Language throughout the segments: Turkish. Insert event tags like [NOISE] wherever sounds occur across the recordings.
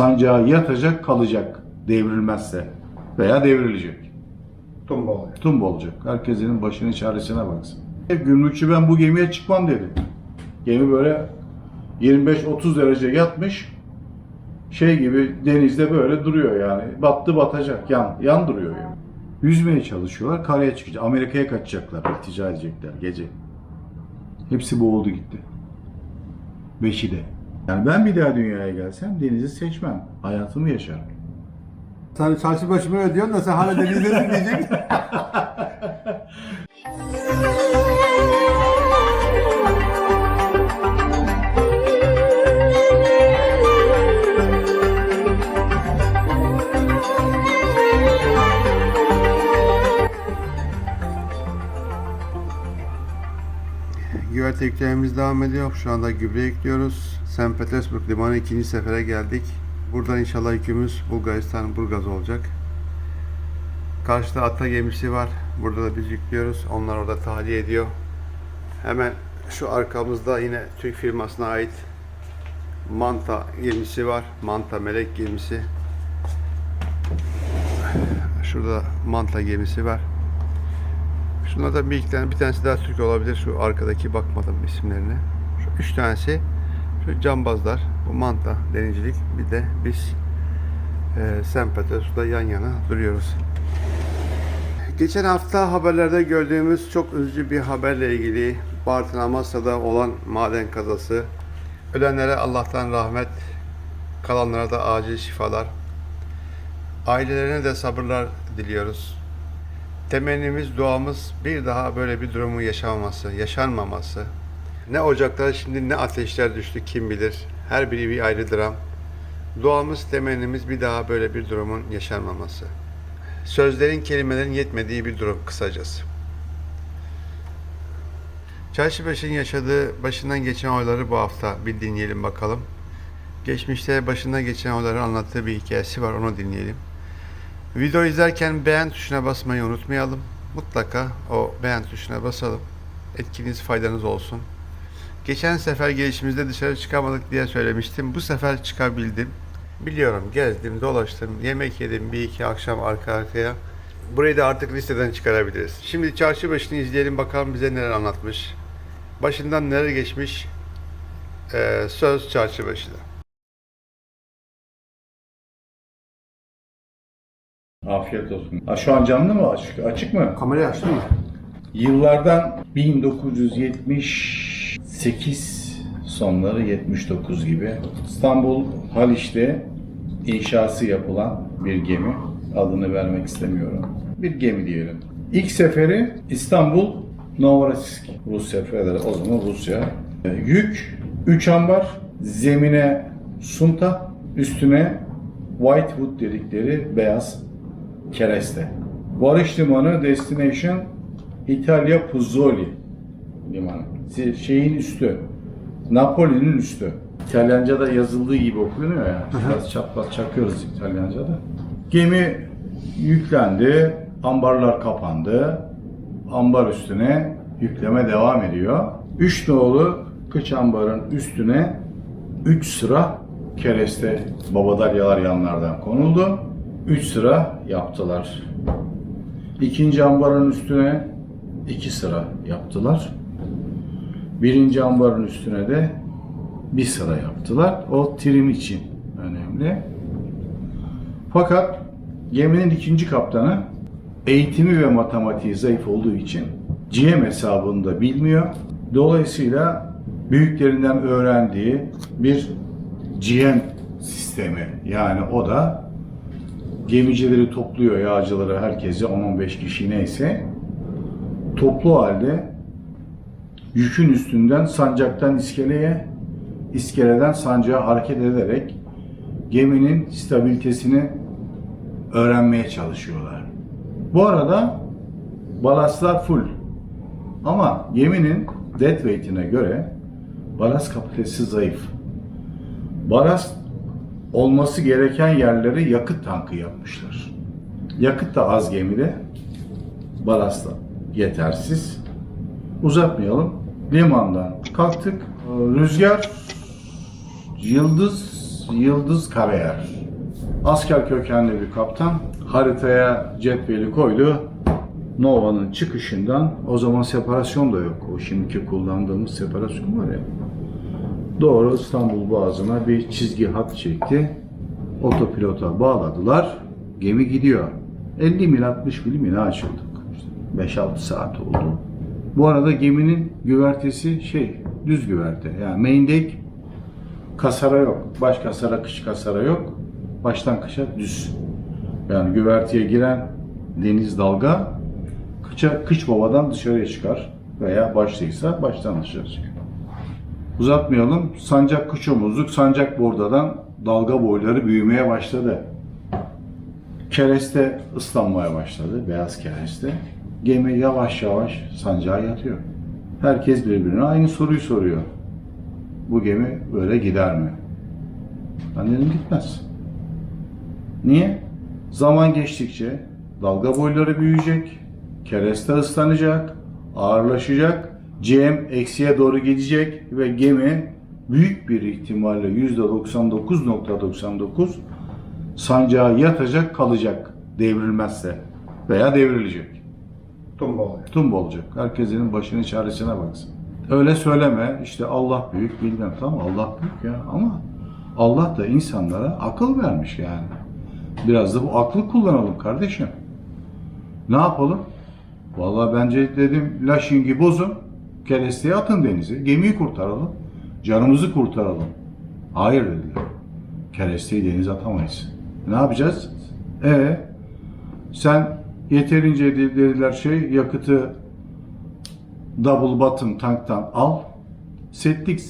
sancağı yatacak kalacak devrilmezse veya devrilecek. Tumba oluyor. Tumba olacak. Herkesin başının çaresine baksın. Gümrükçü ben bu gemiye çıkmam dedi. Gemi böyle 25-30 derece yatmış. Şey gibi denizde böyle duruyor yani. Battı batacak. Yan, yan duruyor yani. Yüzmeye çalışıyorlar. Karaya çıkacak. Amerika'ya kaçacaklar. iltica edecekler gece. Hepsi boğuldu gitti. Beşi de. Yani ben bir daha dünyaya gelsem denizi seçmem. Hayatımı yaşarım. Sen çarşı başımı ödüyorsun da sen hala denizleri diyecek. Güverte yüklememiz devam ediyor. Şu anda gübre yüklüyoruz. St. Petersburg limanı ikinci sefere geldik. Buradan inşallah yükümüz Bulgaristan Burgaz olacak. Karşıda ata gemisi var. Burada da biz yüklüyoruz. Onlar orada tahliye ediyor. Hemen şu arkamızda yine Türk firmasına ait Manta gemisi var. Manta Melek gemisi. Şurada Manta gemisi var. Şunlardan bir iki tane, bir tanesi daha Türk olabilir. Şu arkadaki bakmadım isimlerine. Şu üç tanesi şu cambazlar, bu manta denizcilik, bir de biz e, St. Petersburg'da yan yana duruyoruz. Geçen hafta haberlerde gördüğümüz çok üzücü bir haberle ilgili Bartın Amasya'da olan maden kazası. Ölenlere Allah'tan rahmet, kalanlara da acil şifalar. Ailelerine de sabırlar diliyoruz. Temennimiz, duamız bir daha böyle bir durumun yaşanmaması, yaşanmaması. Ne ocaklara şimdi ne ateşler düştü kim bilir. Her biri bir ayrı dram. Duamız, temennimiz bir daha böyle bir durumun yaşanmaması. Sözlerin, kelimelerin yetmediği bir durum kısacası. Çarşıbaşı'nın yaşadığı, başından geçen olayları bu hafta bir dinleyelim bakalım. Geçmişte başından geçen olayları anlattığı bir hikayesi var, onu dinleyelim. Video izlerken beğen tuşuna basmayı unutmayalım. Mutlaka o beğen tuşuna basalım. Etkiniz faydanız olsun. Geçen sefer gelişimizde dışarı çıkamadık diye söylemiştim. Bu sefer çıkabildim. Biliyorum gezdim, dolaştım, yemek yedim bir iki akşam arka arkaya. Burayı da artık listeden çıkarabiliriz. Şimdi çarşı başını izleyelim bakalım bize neler anlatmış. Başından neler geçmiş. Ee, söz çarşı başında. Afiyet olsun. Ha, şu an canlı mı? Açık, açık mı? Kamerayı açtın mı? Yıllardan 1978 sonları 79 gibi İstanbul Haliç'te inşası yapılan bir gemi. Adını vermek istemiyorum. Bir gemi diyelim. İlk seferi İstanbul Novorossiysk. Rusya Federasyonu, o zaman Rusya. Yük 3 ambar, zemine sunta, üstüne Whitewood dedikleri beyaz kereste. Varış limanı destination İtalya Puzzoli limanı. Şeyin üstü. Napoli'nin üstü. İtalyanca'da yazıldığı gibi okunuyor ya. Biraz çatlat çakıyoruz İtalyanca'da. Gemi yüklendi. Ambarlar kapandı. Ambar üstüne yükleme devam ediyor. Üç nolu kıç ambarın üstüne 3 sıra kereste babadalyalar yanlardan konuldu. 3 sıra yaptılar. İkinci ambarın üstüne 2 sıra yaptılar. Birinci ambarın üstüne de bir sıra yaptılar. O trim için önemli. Fakat geminin ikinci kaptanı eğitimi ve matematiği zayıf olduğu için GM hesabını da bilmiyor. Dolayısıyla büyüklerinden öğrendiği bir GM sistemi yani o da gemicileri topluyor, yağcıları, herkese 10-15 kişi neyse toplu halde yükün üstünden sancaktan iskeleye, iskeleden sancağa hareket ederek geminin stabilitesini öğrenmeye çalışıyorlar. Bu arada balastlar full. Ama geminin dead weight'ine göre balast kapasitesi zayıf. Balast olması gereken yerlere yakıt tankı yapmışlar. Yakıt da az gemide. Balast da yetersiz. Uzatmayalım. Limandan kalktık. Rüzgar yıldız Yıldız Karayer. Asker kökenli bir kaptan. Haritaya cetveli koydu. Nova'nın çıkışından o zaman separasyon da yok. O şimdiki kullandığımız separasyon var ya. Doğru İstanbul Boğazı'na bir çizgi hat çekti. Otopilota bağladılar. Gemi gidiyor. 50 mil 60 mil mi ne açıldık? 5-6 saat oldu. Bu arada geminin güvertesi şey düz güverte. Yani main deck kasara yok. Baş kasara kış kasara yok. Baştan kışa düz. Yani güverteye giren deniz dalga kıça, kıç babadan dışarıya çıkar. Veya başlıysa baştan dışarı çıkar. Uzatmayalım. Sancak kıç omuzluk, sancak bordadan dalga boyları büyümeye başladı. Kereste ıslanmaya başladı, beyaz kereste. Gemi yavaş yavaş sancağa yatıyor. Herkes birbirine aynı soruyu soruyor. Bu gemi böyle gider mi? Ben dedim gitmez. Niye? Zaman geçtikçe dalga boyları büyüyecek, kereste ıslanacak, ağırlaşacak, CM eksiye doğru gidecek ve gemi büyük bir ihtimalle %99.99 sancağa yatacak kalacak devrilmezse veya devrilecek. Tumba oluyor. Tumba olacak. Herkesin başının çaresine baksın. Öyle söyleme işte Allah büyük bilmem tamam Allah büyük ya ama Allah da insanlara akıl vermiş yani. Biraz da bu aklı kullanalım kardeşim. Ne yapalım? Vallahi bence dedim laşingi bozun, keresteye atın denize, gemiyi kurtaralım, canımızı kurtaralım. Hayır dediler. Keresteyi denize atamayız. Ne yapacağız? E sen yeterince de- dediler şey yakıtı double bottom tanktan al. Setlik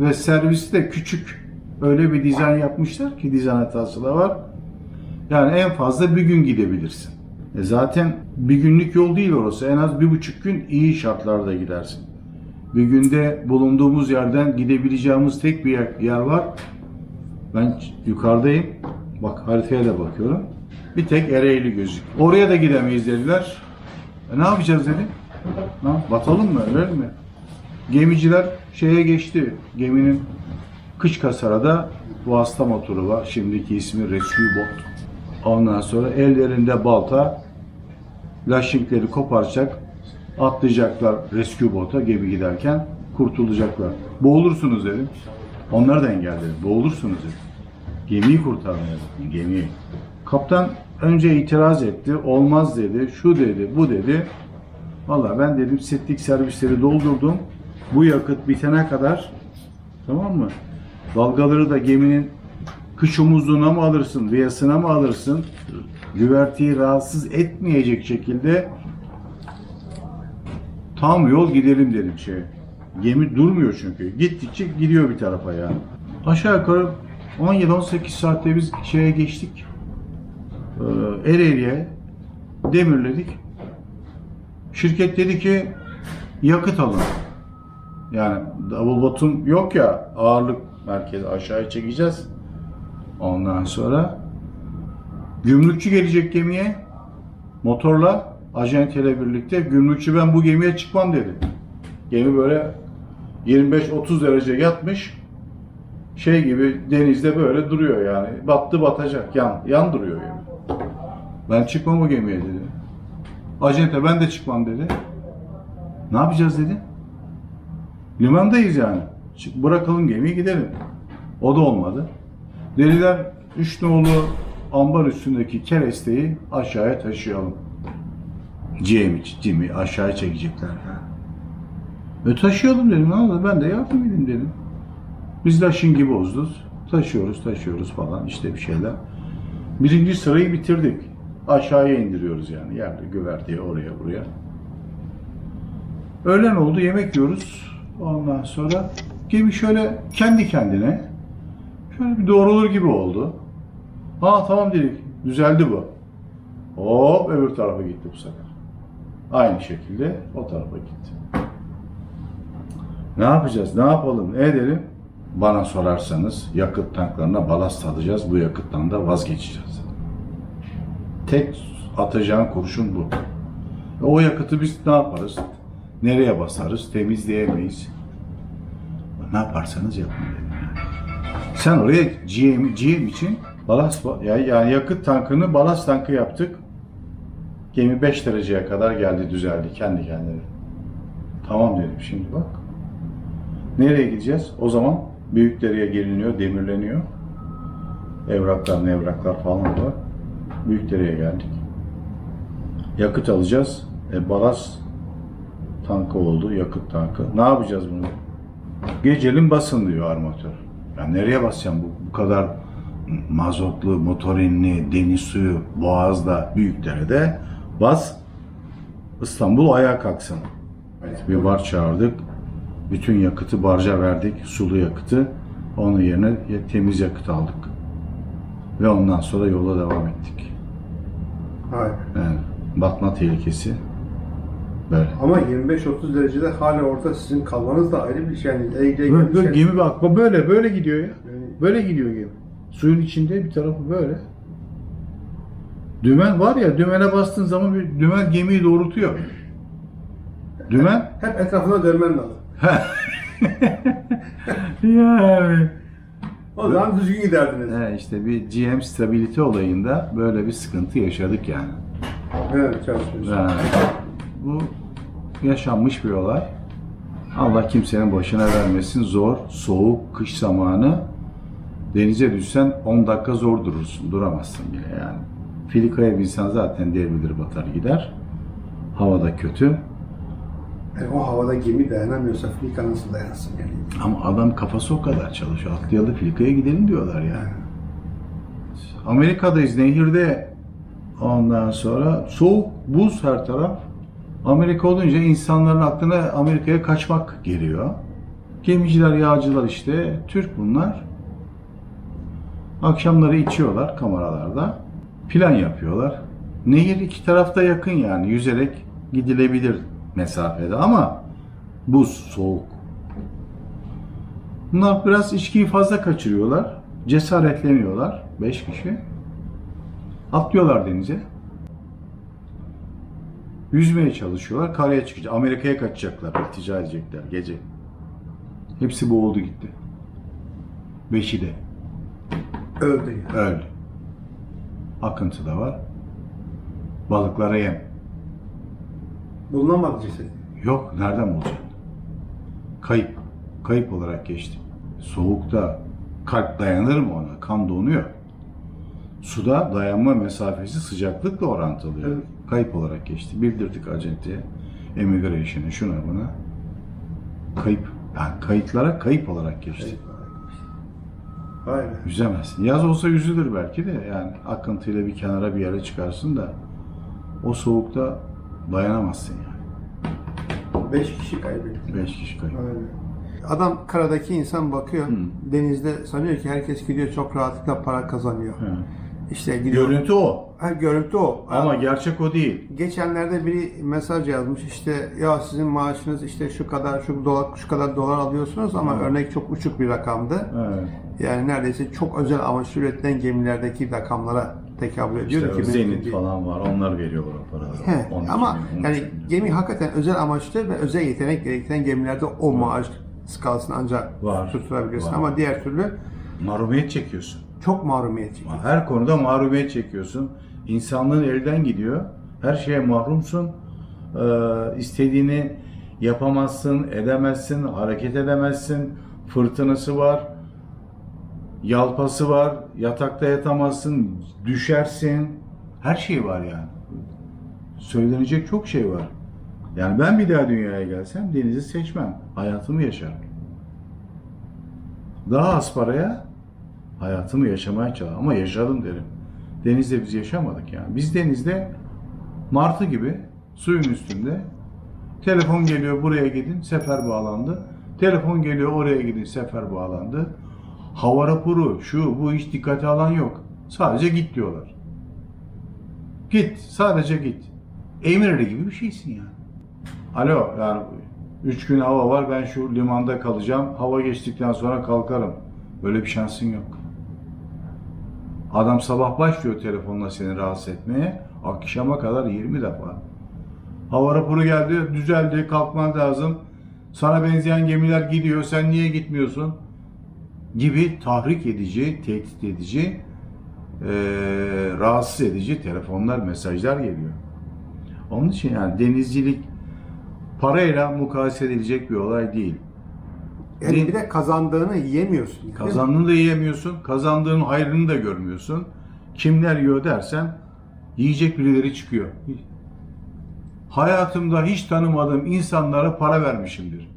ve servisi de küçük. Öyle bir dizayn yapmışlar ki dizayn hatası da var. Yani en fazla bir gün gidebilirsin. E zaten bir günlük yol değil orası. En az bir buçuk gün iyi şartlarda gidersin. Bir günde bulunduğumuz yerden gidebileceğimiz tek bir yer var. Ben yukarıdayım. Bak haritaya da bakıyorum. Bir tek Ereğli gözük. Oraya da gidemeyiz dediler. E ne yapacağız dedim. Ha, batalım mı öyle mi? Gemiciler şeye geçti. Geminin kış kasarada hasta motoru var. Şimdiki ismi Rescue Boat. Ondan sonra ellerinde balta laşinkleri koparacak, atlayacaklar rescue bota gemi giderken kurtulacaklar. Boğulursunuz dedim. Onları da engelledim. Boğulursunuz dedim. Gemiyi kurtarmaya gemiyi. Kaptan önce itiraz etti. Olmaz dedi. Şu dedi, bu dedi. Vallahi ben dedim setlik servisleri doldurdum. Bu yakıt bitene kadar tamam mı? Dalgaları da geminin kış omuzluğuna mı alırsın, viyasına mı alırsın? Güverteyi rahatsız etmeyecek şekilde tam yol gidelim dedim şey. Gemi durmuyor çünkü. Gittikçe gidiyor bir tarafa yani. Aşağı yukarı 17-18 saatte biz şeye geçtik. Ee, Ereğli'ye demirledik. Şirket dedi ki yakıt alın. Yani double bottom yok ya ağırlık merkezi aşağıya çekeceğiz. Ondan sonra gümrükçü gelecek gemiye motorla acenteyle birlikte gümrükçü ben bu gemiye çıkmam dedi. Gemi böyle 25-30 derece yatmış şey gibi denizde böyle duruyor yani. Battı batacak yan, yan duruyor gemi. Ben çıkmam o gemiye dedi. Acente ben de çıkmam dedi. Ne yapacağız dedi. Limandayız yani. Çık, bırakalım gemiyi gidelim. O da olmadı. Dediler üç nolu ambar üstündeki keresteyi aşağıya taşıyalım. Cem Cem'i aşağıya çekecekler. E taşıyalım dedim. Ne oldu? Ben de yardım edeyim dedim. Biz de şingi bozduk. Taşıyoruz, taşıyoruz falan işte bir şeyler. Birinci sırayı bitirdik. Aşağıya indiriyoruz yani. Yerde güverteye oraya buraya. Öğlen oldu yemek yiyoruz. Ondan sonra gemi şöyle kendi kendine şöyle bir doğrulur gibi oldu. Ha tamam dedik. Düzeldi bu. Hop öbür tarafa gitti bu sefer. Aynı şekilde o tarafa gitti. Ne yapacağız? Ne yapalım? Ne edelim? Bana sorarsanız yakıt tanklarına balast alacağız. Bu yakıttan da vazgeçeceğiz. Tek atacağım kurşun bu. E O yakıtı biz ne yaparız? Nereye basarız? Temizleyemeyiz. Ne yaparsanız yapın dedim. Sen oraya GM, GM için balast yani, yakıt tankını balast tankı yaptık. Gemi 5 dereceye kadar geldi düzeldi kendi kendine. Tamam dedim şimdi bak. Nereye gideceğiz? O zaman Büyükdere'ye geliniyor, demirleniyor. Evraklar, evraklar falan var. Büyükdere'ye geldik. Yakıt alacağız. E, balast tankı oldu, yakıt tankı. Ne yapacağız bunu? Gecelin basın diyor armatör. Ya nereye basacağım bu, bu kadar mazotlu, motorinli, deniz suyu, boğazda, büyükderede bas. İstanbul ayağa kalksın. Bir var çağırdık. Bütün yakıtı barca verdik, sulu yakıtı. Onun yerine temiz yakıt aldık. Ve ondan sonra yola devam ettik. Hayır. Yani batma tehlikesi böyle. Ama 25-30 derecede hala orada sizin kalmanız da ayrı bir şey. Yani Böyle, böyle gelmişken- gemi bak böyle böyle gidiyor ya. Yani- Böyle gidiyor gemi. Suyun içinde bir tarafı böyle. Dümen var ya dümene bastığın zaman bir dümen gemiyi doğrultuyor. Dümen Hep etrafına dönmen lazım. [LAUGHS] yani. O zaman düzgün giderdiniz. He işte bir GM stabilite olayında böyle bir sıkıntı yaşadık yani. Evet, çalışıyoruz. Yani bu yaşanmış bir olay. Allah kimsenin başına vermesin. Zor, soğuk, kış zamanı denize düşsen 10 dakika zor durursun. Duramazsın bile yani. Filikaya binsen zaten devrilir batar gider. Havada kötü. Yani o havada gemi dayanamıyorsa Filika nasıl dayansın yani? Ama adam kafası o kadar çalışıyor. Atlayalım Filikaya gidelim diyorlar yani. Amerika'dayız nehirde. Ondan sonra soğuk, buz her taraf. Amerika olunca insanların aklına Amerika'ya kaçmak geliyor. Gemiciler, yağcılar işte, Türk bunlar. Akşamları içiyorlar kameralarda. Plan yapıyorlar. Nehir iki tarafta yakın yani. Yüzerek gidilebilir mesafede ama buz, soğuk. Bunlar biraz içkiyi fazla kaçırıyorlar. Cesaretleniyorlar. Beş kişi. Atlıyorlar denize. Yüzmeye çalışıyorlar. Karaya çıkacak. Amerika'ya kaçacaklar. iltica edecekler gece. Hepsi boğuldu gitti. Beşi de Öldü öldü. Akıntı da var. Balıklara yem. Bulunamadı ceset. Yok. Nereden bulacaksın? Kayıp. Kayıp olarak geçti. Soğukta kalp dayanır mı ona? Kan donuyor. Suda dayanma mesafesi sıcaklıkla orantılı. Evet. Kayıp olarak geçti. Bildirdik acenteye. Emigration'e şuna buna. Kayıp. Yani kayıtlara kayıp olarak geçti. Vay be. Yüzemezsin. Yaz olsa yüzülür belki de yani akıntıyla bir kenara bir yere çıkarsın da o soğukta dayanamazsın yani. Beş kişi kaybetti. Beş kişi. Vay be. Adam karadaki insan bakıyor. Denizde sanıyor ki herkes gidiyor çok rahatlıkla para kazanıyor. He. İşte gidiyor. Görüntü o. Ha, görüntü o. Ama gerçek o değil. Geçenlerde biri mesaj yazmış işte ya sizin maaşınız işte şu kadar şu dolar şu kadar dolar alıyorsunuz ama örnek çok uçuk bir rakamdı. Evet. Yani neredeyse çok özel amaçlı üretilen gemilerdeki rakamlara tekabül ediyor. İşte o 2000 Zenit falan var. Onlar veriyorlar o paraları. He, 12 ama 13 yani bin. gemi hakikaten özel amaçlı ve özel yetenek gerektiren gemilerde o maaş skalasını ancak Var, tutturabilirsin. var. Ama diğer türlü Marumiyet çekiyorsun. çok mahrumiyet çekiyor. Her konuda mahrumiyet çekiyorsun. İnsanlığın elden gidiyor. Her şeye mahrumsun. Ee, istediğini yapamazsın, edemezsin, hareket edemezsin. Fırtınası var. Yalpası var. Yatakta yatamazsın. Düşersin. Her şey var yani. Söylenecek çok şey var. Yani ben bir daha dünyaya gelsem denizi seçmem. Hayatımı yaşarım. Daha az paraya hayatımı yaşamaya çalışıyorum. Ama yaşadım derim. Denizde biz yaşamadık yani. Biz denizde martı gibi suyun üstünde telefon geliyor buraya gidin sefer bağlandı. Telefon geliyor oraya gidin sefer bağlandı. Hava raporu şu bu hiç dikkate alan yok. Sadece git diyorlar. Git sadece git. Emirli gibi bir şeysin yani. Alo yani üç gün hava var ben şu limanda kalacağım. Hava geçtikten sonra kalkarım. Böyle bir şansın yok. Adam sabah başlıyor telefonla seni rahatsız etmeye. Akşama kadar 20 defa. Hava raporu geldi, düzeldi, kalkman lazım. Sana benzeyen gemiler gidiyor, sen niye gitmiyorsun? Gibi tahrik edici, tehdit edici, eee, rahatsız edici telefonlar, mesajlar geliyor. Onun için yani denizcilik parayla mukayese edilecek bir olay değil. Yani bir de kazandığını yiyemiyorsun. Kazandığını da yiyemiyorsun, kazandığın hayrını da görmüyorsun. Kimler yiyor dersen yiyecek birileri çıkıyor. Hayatımda hiç tanımadığım insanlara para vermişimdir.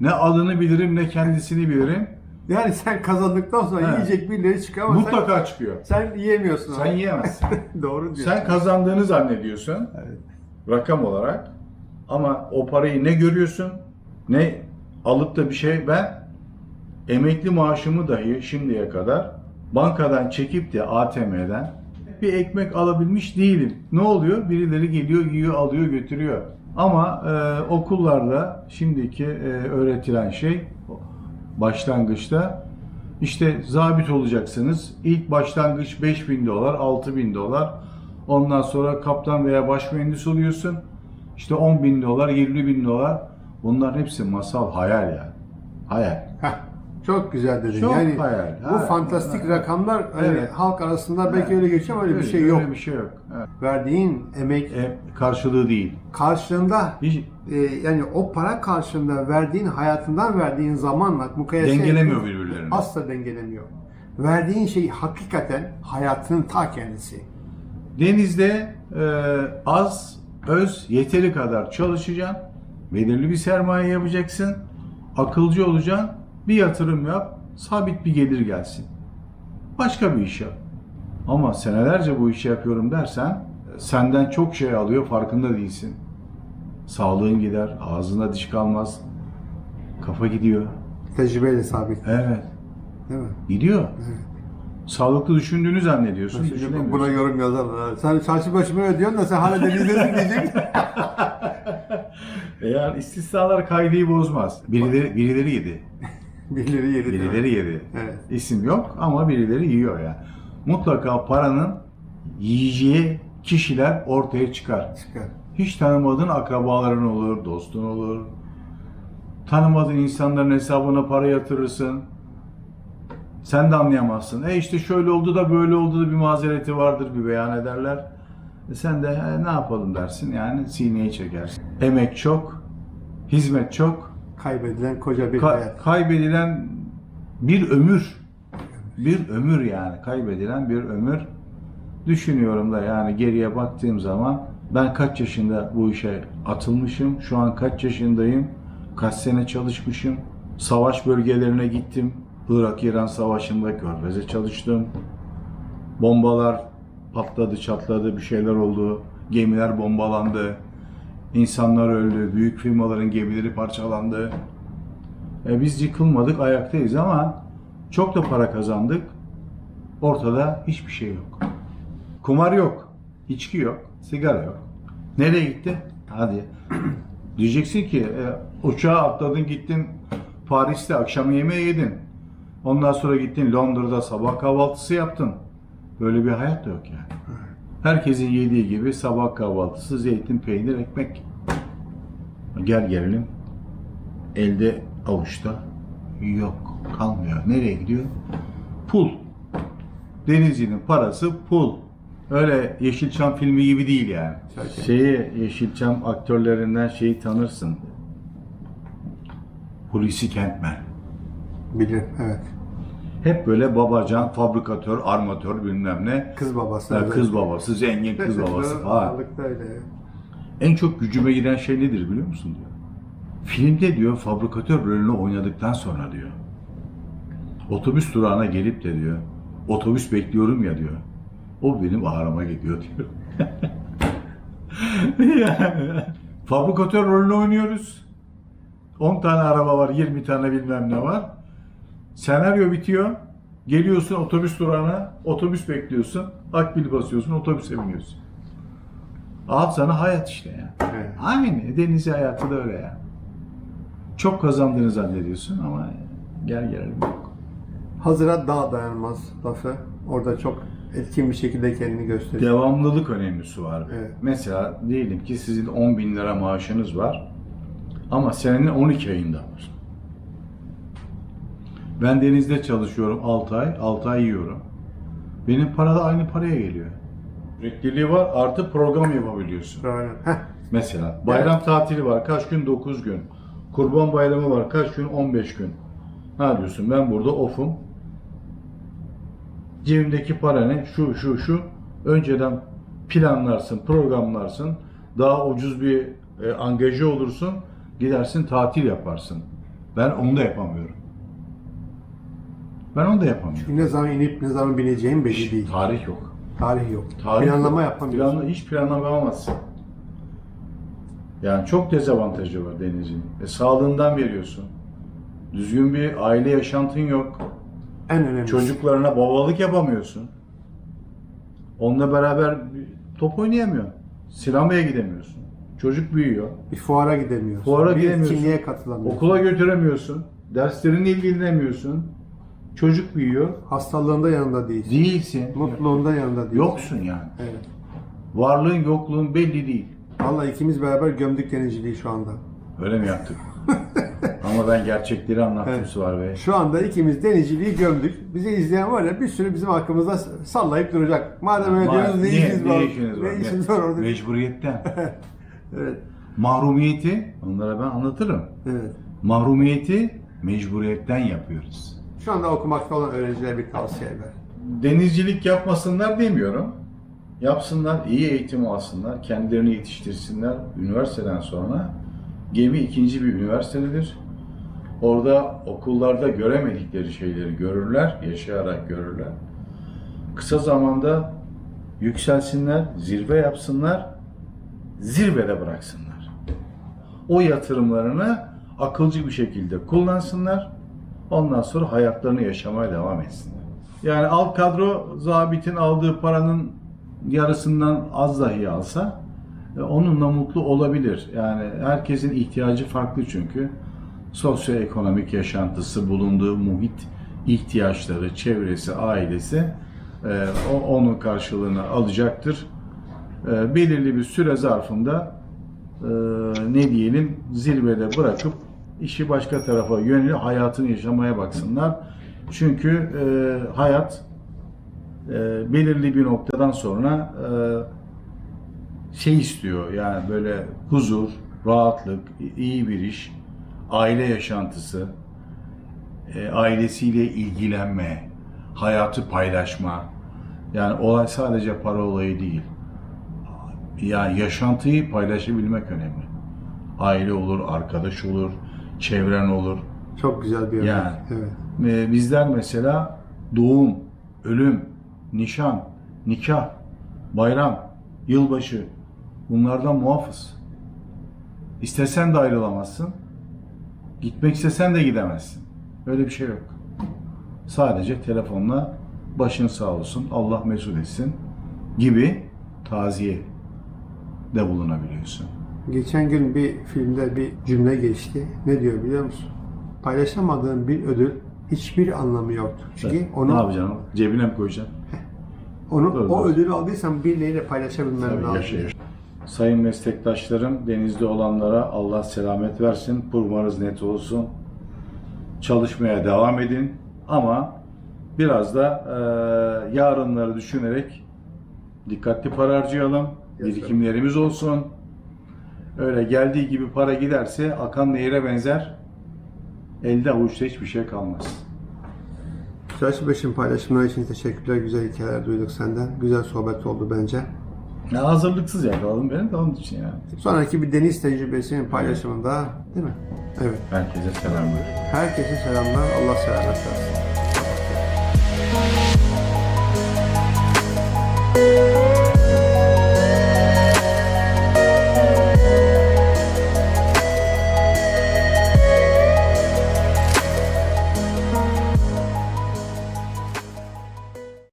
Ne adını bilirim ne kendisini bilirim. Yani sen kazandıktan sonra Evet. yiyecek birileri çıkıyor ama Mutlaka çıkıyor. sen, sen yiyemiyorsun. Sen yiyemezsin. [LAUGHS] Doğru diyorsun. Sen kazandığını zannediyorsun Evet. rakam olarak ama o parayı ne görüyorsun ne alıp da bir şey ben emekli maaşımı dahi şimdiye kadar bankadan çekip de ATM'den bir ekmek alabilmiş değilim. Ne oluyor? Birileri geliyor, yiyor, alıyor, götürüyor. Ama e, okullarda şimdiki e, öğretilen şey başlangıçta işte zabit olacaksınız. İlk başlangıç 5000 dolar, 6000 dolar. Ondan sonra kaptan veya baş mühendis oluyorsun. İşte 10 bin dolar, 20 bin dolar. Bunların hepsi masal, hayal yani. Hayal. Heh, çok güzel dedin. Çok yani hayal. bu Ha, fantastik ha. rakamlar hani Evet. halk arasında belki Evet. öyle geçiyor ama öyle bir şey yok. Öyle bir şey yok. Evet. Verdiğin emek E, karşılığı değil. karşılığında Hiç e, yani o para karşılığında verdiğin hayatından verdiğin zamanla mukayese dengelemiyor birbirlerini. Asla dengelemiyor. Verdiğin şey hakikaten hayatının ta kendisi. Denizde e, az, öz, yeteri kadar çalışacaksın. Belirli bir sermaye yapacaksın. Akılcı olacaksın. Bir yatırım yap. Sabit bir gelir gelsin. Başka bir iş yap. Ama senelerce bu işi yapıyorum dersen senden çok şey alıyor farkında değilsin. Sağlığın gider, ağzında diş kalmaz. Kafa gidiyor. Tecrübeyle sabit. Evet, Değil mi? gidiyor. Sağlıklı düşündüğünü zannediyorsun. Düşünemiyorsun. buna yorum yazarlar. Sen çarşı başımı ödüyorsun da sen hala denizdesin diyecek. [LAUGHS] Eğer istisnalar kaydeyi bozmaz. Birileri, birileri yedi. [LAUGHS] Birileri yedi. Birileri yedi. Evet. İsim yok ama birileri yiyor yani. Mutlaka paranın yiyeceği kişiler ortaya çıkar. Çıkar. Hiç tanımadığın akrabaların olur, dostun olur. Tanımadığın insanların hesabına para yatırırsın. Sen de anlayamazsın. E işte şöyle oldu da böyle oldu da bir mazereti vardır bir beyan ederler. E sen de "E, ne yapalım dersin yani sineye çekersin. Emek çok, hizmet çok, Kaybedilen koca bir Ka- hayat. kaybedilen bir ömür. Bir ömür yani. Kaybedilen bir ömür. Düşünüyorum da yani geriye baktığım zaman ben kaç yaşında bu işe atılmışım. Şu an kaç yaşındayım. Kaç sene çalışmışım. Savaş bölgelerine gittim. Irak-İran savaşında Körfez'e çalıştım. Bombalar patladı, çatladı, bir şeyler oldu. Gemiler bombalandı. İnsanlar öldü. Büyük firmaların gemileri parçalandı. E, biz yıkılmadık, ayaktayız ama çok da para kazandık. Ortada hiçbir şey yok. Kumar yok, içki yok, sigara yok. Nereye gitti? Hadi. [CLEARS THROAT] Diyeceksin ki e, uçağa atladın gittin Paris'te akşam yemeği yedin. Ondan sonra gittin Londra'da sabah kahvaltısı yaptın. Böyle bir hayat da yok yani. Herkesin yediği gibi sabah kahvaltısı zeytin, peynir, ekmek. Gel gelelim. Elde avuçta yok. Kalmıyor. Nereye gidiyor? Pul. Denizcinin parası pul. Öyle Yeşilçam filmi gibi değil yani. Şeyi Yeşilçam aktörlerinden şeyi tanırsın. Hulusi Kentmen. Bilir. Evet. Hep böyle babacan, fabrikatör, armatör bilmem ne. Kız babası. Ya Kız babası, zengin kız babası falan. Öyle. En çok gücüme giden şey nedir biliyor musun diyor. Filmde diyor fabrikatör rolünü oynadıktan sonra diyor. Otobüs durağına gelip de diyor. Otobüs bekliyorum ya diyor. O benim ağrıma gidiyor diyor. [LAUGHS] Fabrikatör rolünü oynuyoruz. 10 tane araba var, 20 tane bilmem ne var. Senaryo bitiyor. Geliyorsun otobüs durağına, otobüs bekliyorsun. Akbil basıyorsun, otobüse biniyorsun. Al sana hayat işte ya. Evet. Aynı. Deniz hayatı da öyle ya. Çok kazandığını zannediyorsun ama gel gelelim yok. Hazıra daha dayanmaz lafı. Orada çok etkin bir şekilde kendini gösteriyor. Devamlılık önemlisi var. Evet. Mesela diyelim ki sizin 10 bin lira maaşınız var ama senenin 12 ayında var. Ben denizde çalışıyorum 6 ay, 6 ay yiyorum. Benim para da aynı paraya geliyor. Sürekliliği var, artı program yapabiliyorsun. Heh. Mesela bayram tatili var, kaç gün? 9 gün. Kurban bayramı var, kaç gün? 15 gün. Ne diyorsun? Ben burada off'um. Cebimdeki para ne? Şu, şu, şu. Önceden planlarsın, programlarsın. Daha ucuz bir e, angaje olursun. Gidersin tatil yaparsın. Ben onu da yapamıyorum. Ben onu da yapamıyorum. Çünkü ne zaman inip ne zaman bineceğim belli değil. Tarih yok. Tarih yok. Tarih Planlama yok. yapamıyorsun. Planla, hiç planlama yapamazsın. Yani çok dezavantajı var denizin. E, sağlığından veriyorsun. Düzgün bir aile yaşantın yok. En önemlisi. Çocuklarına babalık yapamıyorsun. Onunla beraber bir top oynayamıyorsun. Sinemaya gidemiyorsun. Çocuk büyüyor. Bir fuara gidemiyorsun. Fuara bir gidemiyorsun. etkinliğe katılamıyorsun. Okula götüremiyorsun. Derslerinle ilgilenemiyorsun. Çocuk büyüyor. Hastalığında yanında değilsin. Değilsin. Mutluluğunda yanında değilsin. Yoksun yani. Evet. Varlığın yokluğun belli değil. Vallahi ikimiz beraber gömdük denizciliği şu anda. Öyle mi yaptık? [LAUGHS] Ama ben gerçekleri anlattım Evet. Bey. Şu anda ikimiz denizciliği gömdük. Bizi izleyen var ya bir sürü bizim hakkımızda sallayıp duracak. Madem öyle diyorsunuz ne işiniz ne var? işiniz var? Ne işiniz var orada? Mecburiyetten. [LAUGHS] Evet. Mahrumiyeti, onlara ben anlatırım. Evet. Mahrumiyeti mecburiyetten yapıyoruz. Şu anda okumakta olan öğrencilere bir tavsiye ver. Denizcilik yapmasınlar demiyorum. Yapsınlar, iyi eğitim alsınlar, kendilerini yetiştirsinler. Üniversiteden sonra gemi ikinci bir üniversitedir. Orada okullarda göremedikleri şeyleri görürler, yaşayarak görürler. Kısa zamanda yükselsinler, zirve yapsınlar, zirvede bıraksınlar. O yatırımlarını akılcı bir şekilde kullansınlar. Ondan sonra hayatlarını yaşamaya devam etsinler. Yani alt kadro zabitin aldığı paranın yarısından az dahi alsa e, onunla mutlu olabilir. Yani herkesin ihtiyacı farklı çünkü. Sosyoekonomik yaşantısı, bulunduğu muhit, ihtiyaçları, çevresi, ailesi e, o, onun karşılığını alacaktır. E, belirli bir süre zarfında ne diyelim zirvede bırakıp işi başka tarafa yönelip hayatını yaşamaya baksınlar. Çünkü e, hayat e, belirli bir noktadan sonra e, şey istiyor yani böyle huzur, rahatlık, iyi bir iş, aile yaşantısı, e, ailesiyle ilgilenme, hayatı paylaşma. Yani olay sadece para olayı değil. Yani yaşantıyı paylaşabilmek önemli. Aile olur, arkadaş olur, çevren olur. Çok güzel bir örnek. Yani. Evet. Ee, bizler mesela doğum, ölüm, nişan, nikah, bayram, yılbaşı bunlardan muafız. İstesen de ayrılamazsın. Gitmek istesen de gidemezsin. Öyle bir şey yok. Sadece telefonla başın sağ olsun, Allah mesut etsin gibi taziye de bulunabiliyorsun. Geçen gün bir filmde bir cümle geçti. Ne diyor biliyor musun? Paylaşamadığın bir ödül hiçbir anlamı yoktur. Çünkü Ne onu, yapacaksın? Cebine mi koyacaksın? onu Doğru, o doğru. ödülü aldıysan birileriyle paylaşabilmen lazım. yaşa yaşa. Sayın meslektaşlarım, denizde olanlara Allah selamet versin, kurmanız net olsun. Çalışmaya devam edin ama biraz da e, yarınları düşünerek dikkatli para harcayalım, birikimlerimiz olsun. Öyle geldiği gibi para giderse akan nehire benzer, elde avuçta hiçbir şey kalmaz. Çarşı Beş'in paylaşımları için teşekkürler. Güzel hikayeler duyduk senden. Güzel sohbet oldu bence. Ya hazırlıksız yakaladım beni de onun için yani. Sonraki bir deniz tecrübesinin paylaşımında değil mi? Evet. Herkese selamlar. Herkese selamlar. Allah selamet versin.